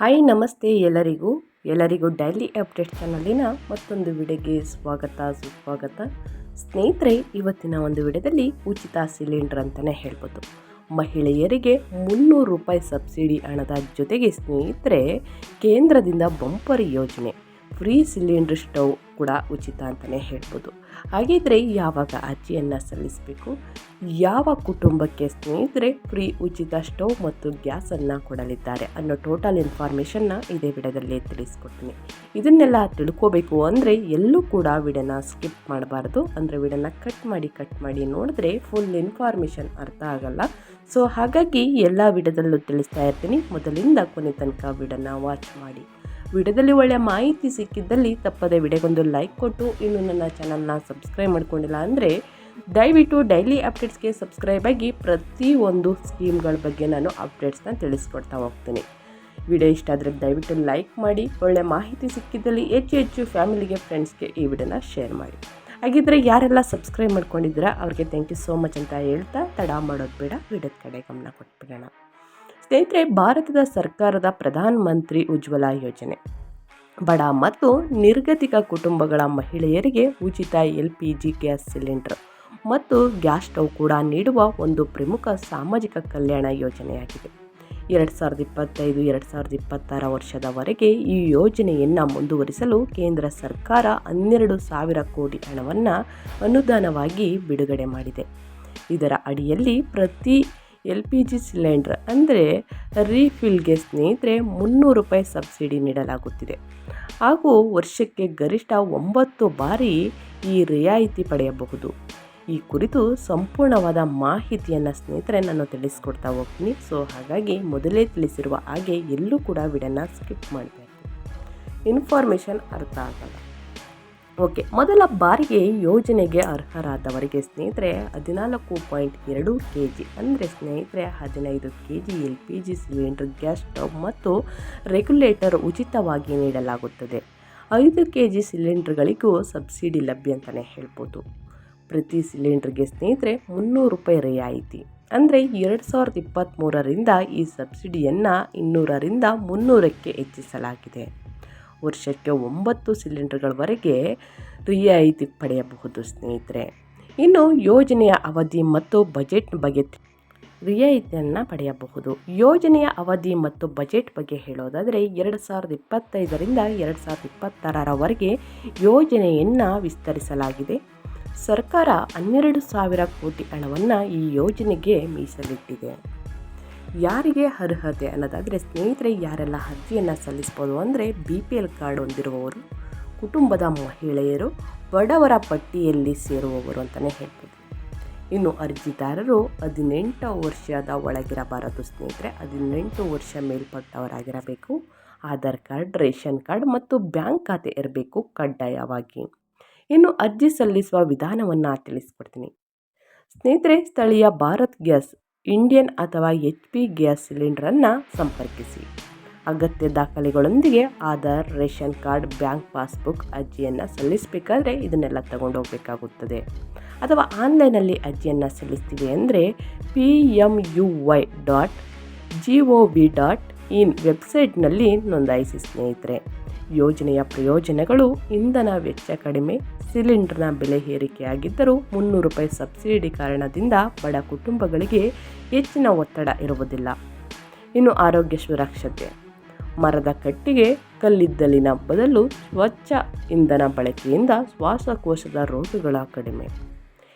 Hi ನಮಸ್ತೆ ಎಲ್ಲರಿಗೂ. ಎಲ್ಲರಿಗೂ ಡೈಲಿ ಅಪ್ಡೇಟ್ ಚಾನಲಿನ ಮತ್ತೊಂದು ವಿಡಿಯೋಗೆ ಸ್ವಾಗತ, ಸುಸ್ವಾಗತ. ಸ್ನೇಹಿತರೆ, ಇವತ್ತಿನ ಒಂದು ವಿಡಿಯೋದಲ್ಲಿ ಉಚಿತ ಸಿಲಿಂಡರ್ ಅಂತಲೇ ಹೇಳ್ಬೋದು. ಮಹಿಳೆಯರಿಗೆ ಮುನ್ನೂರು ರೂಪಾಯಿ ಸಬ್ಸಿಡಿ ಹಣದ ಜೊತೆಗೆ ಸ್ನೇಹಿತರೆ, ಕೇಂದ್ರದಿಂದ ಬಂಪರ್ ಯೋಜನೆ. ಫ್ರೀ ಸಿಲಿಂಡರ್ ಸ್ಟವ್ ಕೂಡ ಉಚಿತ ಅಂತಲೇ ಹೇಳ್ಬೋದು. ಹಾಗಿದ್ರೆ ಯಾವಾಗ ಅರ್ಜಿಯನ್ನು ಸಲ್ಲಿಸಬೇಕು? ಯಾವ ಕುಟುಂಬಕ್ಕೆ ಸ್ನೇಹಿತರೆ ಫ್ರೀ ಉಚಿತ ಸ್ಟವ್ ಮತ್ತು ಗ್ಯಾಸನ್ನು ಕೊಡಲಿದ್ದಾರೆ ಅನ್ನೋ ಟೋಟಲ್ ಇನ್ಫಾರ್ಮೇಷನ್ನ ಇದೇ ವಿಡದಲ್ಲೇ ತಿಳಿಸ್ಕೊಡ್ತೀನಿ. ಇದನ್ನೆಲ್ಲ ತಿಳ್ಕೋಬೇಕು ಅಂದರೆ ಎಲ್ಲೂ ಕೂಡ ವಿಡನ ಸ್ಕಿಪ್ ಮಾಡಬಾರ್ದು. ಅಂದರೆ ವಿಡನ ಕಟ್ ಮಾಡಿ ಕಟ್ ಮಾಡಿ ನೋಡಿದ್ರೆ ಫುಲ್ ಇನ್ಫಾರ್ಮೇಷನ್ ಅರ್ಥ ಆಗಲ್ಲ. ಸೊ ಹಾಗಾಗಿ ಎಲ್ಲ ವಿಡದಲ್ಲೂ ತಿಳಿಸ್ತಾ ಇರ್ತೀನಿ. ಮೊದಲಿಂದ ಕೊನೆ ತನಕ ವಿಡನ್ನು ವಾಚ್ ಮಾಡಿ. ವಿಡಿಯೋದಲ್ಲಿ ಒಳ್ಳೆಯ ಮಾಹಿತಿ ಸಿಕ್ಕಿದ್ದಲ್ಲಿ ತಪ್ಪದೆ ವಿಡಿಯೋಗೊಂದು ಲೈಕ್ ಕೊಟ್ಟು, ಇನ್ನು ನನ್ನ ಚಾನಲ್ನ ಸಬ್ಸ್ಕ್ರೈಬ್ ಮಾಡ್ಕೊಂಡಿಲ್ಲ ಅಂದರೆ ದಯವಿಟ್ಟು ಡೈಲಿ ಅಪ್ಡೇಟ್ಸ್ಗೆ ಸಬ್ಸ್ಕ್ರೈಬ್ ಆಗಿ ಪ್ರತಿಯೊಂದು ಸ್ಕೀಮ್ಗಳ ಬಗ್ಗೆ ನಾನು ಅಪ್ಡೇಟ್ಸ್ನ ತಿಳಿಸ್ಕೊಡ್ತಾ ಹೋಗ್ತೀನಿ. ವಿಡಿಯೋ ಇಷ್ಟ ಆದರೆ ದಯವಿಟ್ಟು ಲೈಕ್ ಮಾಡಿ, ಒಳ್ಳೆ ಮಾಹಿತಿ ಸಿಕ್ಕಿದ್ದಲ್ಲಿ ಹೆಚ್ಚು ಹೆಚ್ಚು ಫ್ಯಾಮಿಲಿಗೆ ಫ್ರೆಂಡ್ಸ್ಗೆ ಈ ವಿಡಿಯೋನ ಶೇರ್ ಮಾಡಿ. ಹಾಗಿದ್ರೆ ಯಾರೆಲ್ಲ ಸಬ್ಸ್ಕ್ರೈಬ್ ಮಾಡ್ಕೊಂಡಿದ್ದೀರಾ, ಅವ್ರಿಗೆ ಥ್ಯಾಂಕ್ ಯು ಸೋ ಮಚ್ ಅಂತ ಹೇಳ್ತಾ ತಡ ಮಾಡೋದು ಬೇಡ, ವಿಡಿಯೋದ ಕಡೆ ಗಮನ ಕೊಟ್ಬಿಡೋಣ. ಸ್ನೇಹಿತರೆ, ಭಾರತದ ಸರ್ಕಾರದ ಪ್ರಧಾನ ಮಂತ್ರಿ ಉಜ್ವಲ ಯೋಜನೆ. ಬಡ ಮತ್ತು ನಿರ್ಗತಿಕ ಕುಟುಂಬಗಳ ಮಹಿಳೆಯರಿಗೆ ಉಚಿತ L P G gas cylinder ಮತ್ತು ಗ್ಯಾಸ್ ಸ್ಟವ್ ಕೂಡ ನೀಡುವ ಒಂದು ಪ್ರಮುಖ ಸಾಮಾಜಿಕ ಕಲ್ಯಾಣ ಯೋಜನೆಯಾಗಿದೆ. ಎರಡು ಸಾವಿರದ ಇಪ್ಪತ್ತೈದು, ಎರಡು ಸಾವಿರದ ಇಪ್ಪತ್ತಾರ ವರ್ಷದವರೆಗೆ ಈ ಯೋಜನೆಯನ್ನು ಮುಂದುವರಿಸಲು ಕೇಂದ್ರ ಸರ್ಕಾರ ಹನ್ನೆರಡು ಸಾವಿರ ಕೋಟಿ ಹಣವನ್ನು ಅನುದಾನವಾಗಿ ಬಿಡುಗಡೆ ಮಾಡಿದೆ. ಇದರ ಅಡಿಯಲ್ಲಿ ಪ್ರತಿ ಎಲ್ ಪಿ ಜಿ ಸಿಲಿಂಡ್ರ್ ಅಂದರೆ ರೀಫಿಲ್ಗೆ ಸ್ನೇಹಿತರೆ ಮುನ್ನೂರು ರೂಪಾಯಿ ಸಬ್ಸಿಡಿ ನೀಡಲಾಗುತ್ತಿದೆ. ಹಾಗೂ ವರ್ಷಕ್ಕೆ ಗರಿಷ್ಠ ಒಂಬತ್ತು ಬಾರಿ ಈ ರಿಯಾಯಿತಿ ಪಡೆಯಬಹುದು. ಈ ಕುರಿತು ಸಂಪೂರ್ಣವಾದ ಮಾಹಿತಿಯನ್ನು ಸ್ನೇಹಿತರೆ ನಾನು ತಿಳಿಸ್ಕೊಡ್ತಾ ಹೋಗ್ತೀನಿ. ಸೊ ಹಾಗಾಗಿ ಮೊದಲೇ ತಿಳಿಸಿರುವ ಹಾಗೆ ಎಲ್ಲೂ ಕೂಡ ವಿಡನ್ನು ಸ್ಕಿಪ್ ಮಾಡಬೇಕು ಇನ್ಫಾರ್ಮೇಷನ್ ಅರ್ಥ ಆಗಲ್ಲ. ಓಕೆ, ಮೊದಲ ಬಾರಿಗೆ ಯೋಜನೆಗೆ ಅರ್ಹರಾದವರಿಗೆ ಸ್ನೇಹಿತರೆ, ಹದಿನಾಲ್ಕು ಪಾಯಿಂಟ್ ಎರಡು ಕೆ ಜಿ ಅಂದರೆ ಸ್ನೇಹಿತರೆ ಹದಿನೈದು K G L P G cylinder, gas stove ಮತ್ತು ರೆಗ್ಯುಲೇಟರ್ ಉಚಿತವಾಗಿ ನೀಡಲಾಗುತ್ತದೆ. ಐದು ಕೆ ಜಿ ಸಿಲಿಂಡರ್ಗಳಿಗೂ ಸಬ್ಸಿಡಿ ಲಭ್ಯ ಅಂತಲೇ ಹೇಳ್ಬೋದು. ಪ್ರತಿ ಸಿಲಿಂಡರ್ಗೆ ಸ್ನೇಹಿತರೆ ಮುನ್ನೂರು ರೂಪಾಯಿ ರಿಯಾಯಿತಿ, ಅಂದರೆ ಎರಡು ಸಾವಿರದ ಇಪ್ಪತ್ತ್ಮೂರರಿಂದ ಈ ಸಬ್ಸಿಡಿಯನ್ನು ಇನ್ನೂರರಿಂದ ಮುನ್ನೂರಕ್ಕೆ ಹೆಚ್ಚಿಸಲಾಗಿದೆ. ವರ್ಷಕ್ಕೆ ಒಂಬತ್ತು ಸಿಲಿಂಡರ್ಗಳವರೆಗೆ ರಿಯಾಯಿತಿ ಪಡೆಯಬಹುದು, ಸ್ನೇಹಿತರೆ. ಇನ್ನು ಯೋಜನೆಯ ಅವಧಿ ಮತ್ತು ಬಜೆಟ್ ಬಗ್ಗೆ ರಿಯಾಯಿತಿಯನ್ನು ಪಡೆಯಬಹುದು. ಯೋಜನೆಯ ಅವಧಿ ಮತ್ತು ಬಜೆಟ್ ಬಗ್ಗೆ ಹೇಳೋದಾದರೆ, ಎರಡು ಸಾವಿರದ ಇಪ್ಪತ್ತೈದರಿಂದ ಎರಡು ಸಾವಿರದ ಇಪ್ಪತ್ತಾರರವರೆಗೆ ಯೋಜನೆಯನ್ನು ವಿಸ್ತರಿಸಲಾಗಿದೆ. ಸರ್ಕಾರ ಹನ್ನೆರಡು ಸಾವಿರ ಕೋಟಿ ಹಣವನ್ನು ಈ ಯೋಜನೆಗೆ ಮೀಸಲಿಟ್ಟಿದೆ. ಯಾರಿಗೆ ಅರ್ಹತೆ ಅನ್ನೋದಾದರೆ ಸ್ನೇಹಿತರೆ, ಯಾರೆಲ್ಲ ಅರ್ಜಿಯನ್ನು ಸಲ್ಲಿಸ್ಬೋದು ಅಂದರೆ ಬಿ ಪಿ ಎಲ್ ಕಾರ್ಡ್ ಹೊಂದಿರುವವರು, ಕುಟುಂಬದ ಮಹಿಳೆಯರು, ಬಡವರ ಪಟ್ಟಿಯಲ್ಲಿ ಸೇರುವವರು ಅಂತಲೇ ಹೇಳ್ಬೋದು. ಇನ್ನು ಅರ್ಜಿದಾರರು ಹದಿನೆಂಟು ವರ್ಷದ ಒಳಗಿರಬಾರದು ಸ್ನೇಹಿತರೆ. ಹದಿನೆಂಟು ವರ್ಷ ಮೇಲ್ಪಟ್ಟವರಾಗಿರಬೇಕು. ಆಧಾರ್ ಕಾರ್ಡ್, ರೇಷನ್ ಕಾರ್ಡ್ ಮತ್ತು ಬ್ಯಾಂಕ್ ಖಾತೆ ಇರಬೇಕು ಕಡ್ಡಾಯವಾಗಿ. ಇನ್ನು ಅರ್ಜಿ ಸಲ್ಲಿಸುವ ವಿಧಾನವನ್ನು ತಿಳಿಸ್ಕೊಡ್ತೀನಿ. ಸ್ನೇಹಿತರೆ, ಸ್ಥಳೀಯ ಭಾರತ್ ಗ್ಯಾಸ್ ಇಂಡಿಯನ್ ಅಥವಾ ಎಚ್ ಪಿ ಗ್ಯಾಸ್ ಸಿಲಿಂಡರನ್ನು ಸಂಪರ್ಕಿಸಿ. ಅಗತ್ಯ ದಾಖಲೆಗಳೊಂದಿಗೆ Aadhaar, ration card, bank passbook ಅರ್ಜಿಯನ್ನು ಸಲ್ಲಿಸಬೇಕಾದ್ರೆ ಇದನ್ನೆಲ್ಲ ತಗೊಂಡೋಗ್ಬೇಕಾಗುತ್ತದೆ. ಅಥವಾ ಆನ್ಲೈನಲ್ಲಿ ಅರ್ಜಿಯನ್ನು ಸಲ್ಲಿಸ್ತೀವಿ ಅಂದರೆ P M U Y dot G O B dot in ವೆಬ್ಸೈಟ್ನಲ್ಲಿ ನೋಂದಾಯಿಸಿ ಸ್ನೇಹಿತರೆ. ಯೋಜನೆಯ ಪ್ರಯೋಜನಗಳು ಇಂಧನ ವೆಚ್ಚ ಕಡಿಮೆ, ಸಿಲಿಂಡರ್ನ ಬೆಲೆ ಏರಿಕೆಯಾಗಿದ್ದರೂ ಮುನ್ನೂರು ರೂಪಾಯಿ ಸಬ್ಸಿಡಿ ಕಾರಣದಿಂದ ಬಡ ಕುಟುಂಬಗಳಿಗೆ ಹೆಚ್ಚಿನ ಒತ್ತಡ ಇರುವುದಿಲ್ಲ. ಇನ್ನು ಆರೋಗ್ಯ ಸುರಕ್ಷತೆ. ಮರದ ಕಟ್ಟಿಗೆ, ಕಲ್ಲಿದ್ದಲಿನ ಬದಲು ಸ್ವಚ್ಛ ಇಂಧನ ಬಳಕೆಯಿಂದ ಶ್ವಾಸಕೋಶದ ರೋಗಗಳ ಕಡಿಮೆ.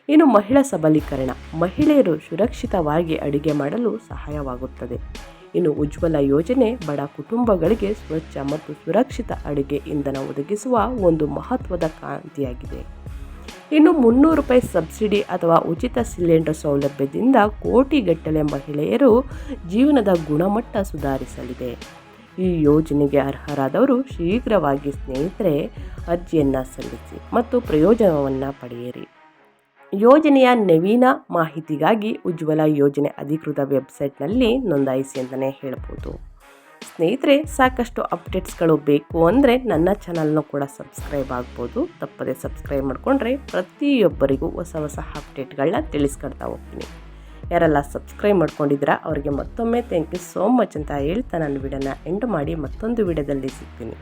ಇನ್ನು ಮಹಿಳಾ ಸಬಲೀಕರಣ. ಮಹಿಳೆಯರು ಸುರಕ್ಷಿತವಾಗಿ ಅಡುಗೆ ಮಾಡಲು ಸಹಾಯವಾಗುತ್ತದೆ. ಇನ್ನು ಉಜ್ವಲ ಯೋಜನೆ ಬಡ ಕುಟುಂಬಗಳಿಗೆ ಸ್ವಚ್ಛ ಮತ್ತು ಸುರಕ್ಷಿತ ಅಡುಗೆ ಇಂಧನ ಒದಗಿಸುವ ಒಂದು ಮಹತ್ವದ ಕ್ರಾಂತಿಯಾಗಿದೆ. ಇನ್ನು ಮುನ್ನೂರು ರೂಪಾಯಿ ಸಬ್ಸಿಡಿ ಅಥವಾ ಉಚಿತ ಸಿಲಿಂಡರ್ ಸೌಲಭ್ಯದಿಂದ ಕೋಟಿಗಟ್ಟಲೆ ಮಹಿಳೆಯರು ಜೀವನದ ಗುಣಮಟ್ಟ ಸುಧಾರಿಸಲಿದೆ. ಈ ಯೋಜನೆಗೆ ಅರ್ಹರಾದವರು ಶೀಘ್ರವಾಗಿ ಸ್ನೇಹಿತರೆ, ಅರ್ಜಿಯನ್ನು ಸಲ್ಲಿಸಿ ಮತ್ತು ಪ್ರಯೋಜನವನ್ನು ಪಡೆಯಿರಿ. ಯೋಜನೆಯ ನವೀನ ಮಾಹಿತಿಗಾಗಿ ಉಜ್ವಲ ಯೋಜನೆ ಅಧಿಕೃತ ವೆಬ್ಸೈಟ್ನಲ್ಲಿ ನೋಂದಾಯಿಸಿ ಅಂತಲೇ ಹೇಳ್ಬೋದು. ಸ್ನೇಹಿತರೆ, ಸಾಕಷ್ಟು ಅಪ್ಡೇಟ್ಸ್ಗಳು ಬೇಕು ಅಂದರೆ ನನ್ನ ಚಾನಲ್ನೂ ಕೂಡ ಸಬ್ಸ್ಕ್ರೈಬ್ ಆಗ್ಬೋದು. ತಪ್ಪದೆ ಸಬ್ಸ್ಕ್ರೈಬ್ ಮಾಡಿಕೊಂಡ್ರೆ ಪ್ರತಿಯೊಬ್ಬರಿಗೂ ಹೊಸ ಹೊಸ ಅಪ್ಡೇಟ್ಗಳನ್ನ ತಿಳಿಸ್ಕೊಡ್ತಾ ಹೋಗ್ತೀನಿ. ಯಾರೆಲ್ಲ ಸಬ್ಸ್ಕ್ರೈಬ್ ಮಾಡ್ಕೊಂಡಿದ್ದೀರಾ, ಅವರಿಗೆ ಮತ್ತೊಮ್ಮೆ ಥ್ಯಾಂಕ್ ಯು ಸೋ ಮಚ್ ಅಂತ ಹೇಳ್ತಾ ನಾನು ವಿಡಿಯೋನ ಎಂಡ್ ಮಾಡಿ ಮತ್ತೊಂದು ವಿಡಿಯೋದಲ್ಲಿ ಸಿಗ್ತೀನಿ.